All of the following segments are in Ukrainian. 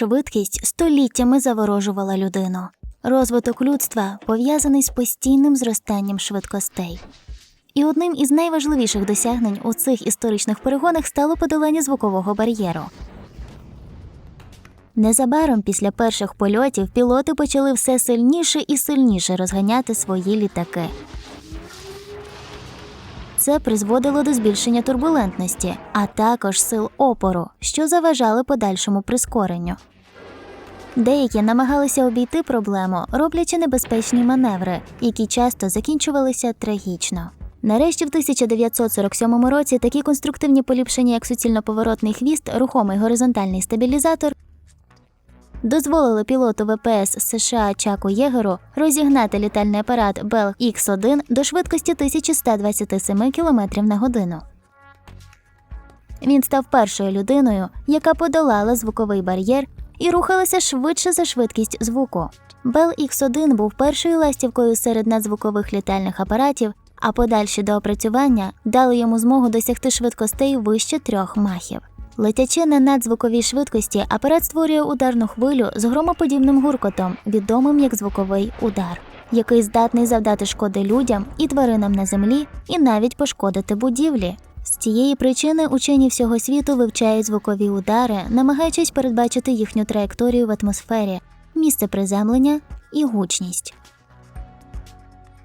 швидкість століттями заворожувала людину. Розвиток людства пов'язаний з постійним зростанням швидкостей. І одним із найважливіших досягнень у цих історичних перегонах стало подолання звукового бар'єру. Незабаром після перших польотів пілоти почали все сильніше і сильніше розганяти свої літаки. Це призводило до збільшення турбулентності, а також сил опору, що заважали подальшому прискоренню. Деякі намагалися обійти проблему, роблячи небезпечні маневри, які часто закінчувалися трагічно. Нарешті в 1947 році такі конструктивні поліпшення, як суцільно-поворотний хвіст, рухомий горизонтальний стабілізатор, дозволили пілоту ВПС США Чаку Єгеру розігнати літальний апарат Bell X-1 до швидкості 1127 км на годину. Він став першою людиною, яка подолала звуковий бар'єр і рухалася швидше за швидкість звуку. Bell X-1 був першою ластівкою серед надзвукових літальних апаратів, а подальші доопрацювання дали йому змогу досягти швидкостей вище трьох махів. Летячи на надзвуковій швидкості, апарат створює ударну хвилю з громоподібним гуркотом, відомим як звуковий удар, який здатний завдати шкоди людям і тваринам на землі, і навіть пошкодити будівлі. З цієї причини учені всього світу вивчають звукові удари, намагаючись передбачити їхню траєкторію в атмосфері, місце приземлення і гучність.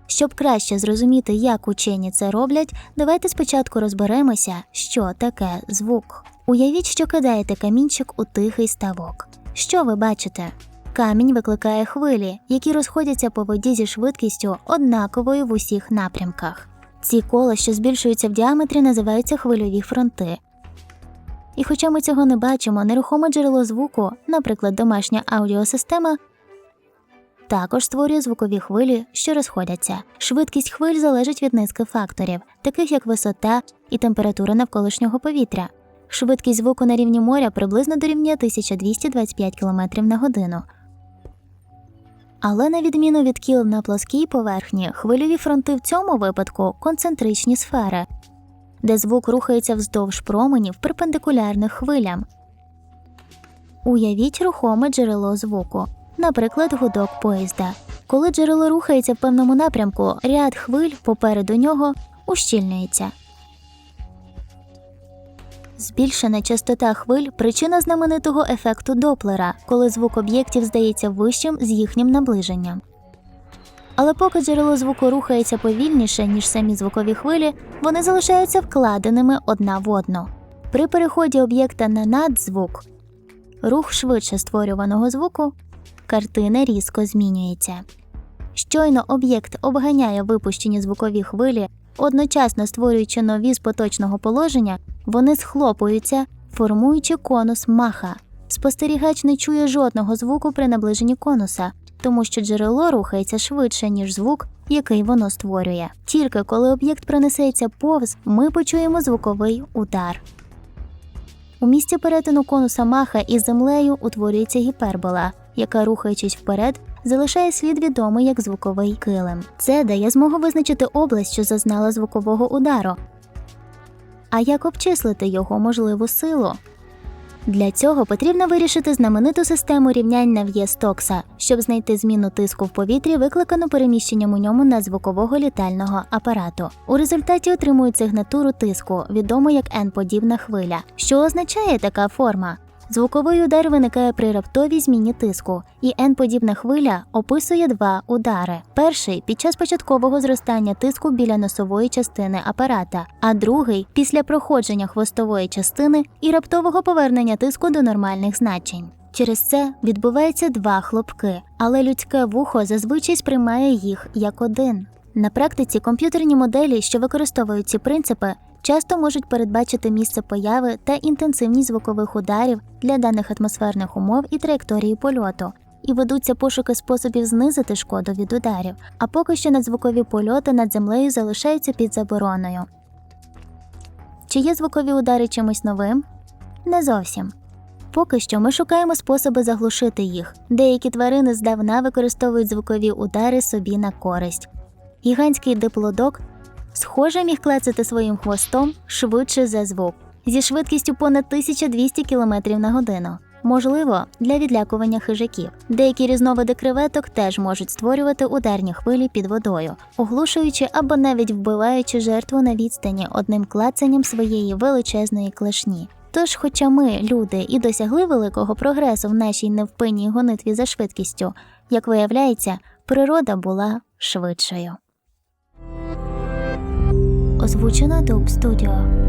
Щоб краще зрозуміти, як учені це роблять, давайте спочатку розберемося, що таке звук. Уявіть, що кидаєте камінчик у тихий ставок. Що ви бачите? Камінь викликає хвилі, які розходяться по воді зі швидкістю однаковою в усіх напрямках. Ці кола, що збільшуються в діаметрі, називаються хвильові фронти. І хоча ми цього не бачимо, нерухоме джерело звуку, наприклад, домашня аудіосистема, також створює звукові хвилі, що розходяться. Швидкість хвиль залежить від низки факторів, таких як висота і температура навколишнього повітря. Швидкість звуку на рівні моря приблизно дорівнює 1225 км на годину. Але на відміну від кіл на плоскій поверхні, хвильові фронти в цьому випадку концентричні сфери, де звук рухається вздовж променів перпендикулярних хвилям. Уявіть рухоме джерело звуку, наприклад, гудок поїзда. Коли джерело рухається в певному напрямку, ряд хвиль попереду нього ущільнюється. Збільшена частота хвиль причина знаменитого ефекту Доплера, коли звук об'єктів здається вищим з їхнім наближенням. Але поки джерело звуку рухається повільніше, ніж самі звукові хвилі, вони залишаються вкладеними одна в одну. При переході об'єкта на надзвук рух швидше створюваного звуку, картина різко змінюється. Щойно об'єкт обганяє випущені звукові хвилі, одночасно створюючи нові з поточного положення, вони схлопуються, формуючи конус маха. Спостерігач не чує жодного звуку при наближенні конуса, тому що джерело рухається швидше, ніж звук, який воно створює. Тільки коли об'єкт пронесеться повз, ми почуємо звуковий удар. У місці перетину конуса маха із землею утворюється гіпербола, яка, рухаючись вперед, залишає слід відомий як звуковий килим. Це дає змогу визначити область, що зазнала звукового удару. А як обчислити його можливу силу? Для цього потрібно вирішити знамениту систему рівнянь Нав'є Стокса, щоб знайти зміну тиску в повітрі, викликану переміщенням у ньому надзвукового літального апарату. У результаті отримують сигнатуру тиску, відому як N-подібна хвиля. Що означає така форма? Звуковий удар виникає при раптовій зміні тиску, і N-подібна хвиля описує два удари: перший під час початкового зростання тиску біля носової частини апарата, а другий після проходження хвостової частини і раптового повернення тиску до нормальних значень. Через це відбувається два хлопки, але людське вухо зазвичай сприймає їх як один. На практиці комп'ютерні моделі, що використовують ці принципи, часто можуть передбачити місце появи та інтенсивність звукових ударів для даних атмосферних умов і траєкторії польоту, і ведуться пошуки способів знизити шкоду від ударів, а поки що надзвукові польоти над землею залишаються під забороною. Чи є звукові удари чимось новим? Не зовсім. Поки що ми шукаємо способи заглушити їх. Деякі тварини здавна використовують звукові удари собі на користь. Гігантський диплодок схоже міг клацати своїм хвостом швидше за звук зі швидкістю понад 1200 км на годину. можливо, для відлякування хижаків. Деякі різновиди креветок теж можуть створювати ударні хвилі під водою, оглушуючи або навіть вбиваючи жертву на відстані одним клацанням своєї величезної клешні. Тож, хоча ми, люди, і досягли великого прогресу в нашій невпинній гонитві за швидкістю, як виявляється, природа була швидшою. Озвучено Дуб Студіо.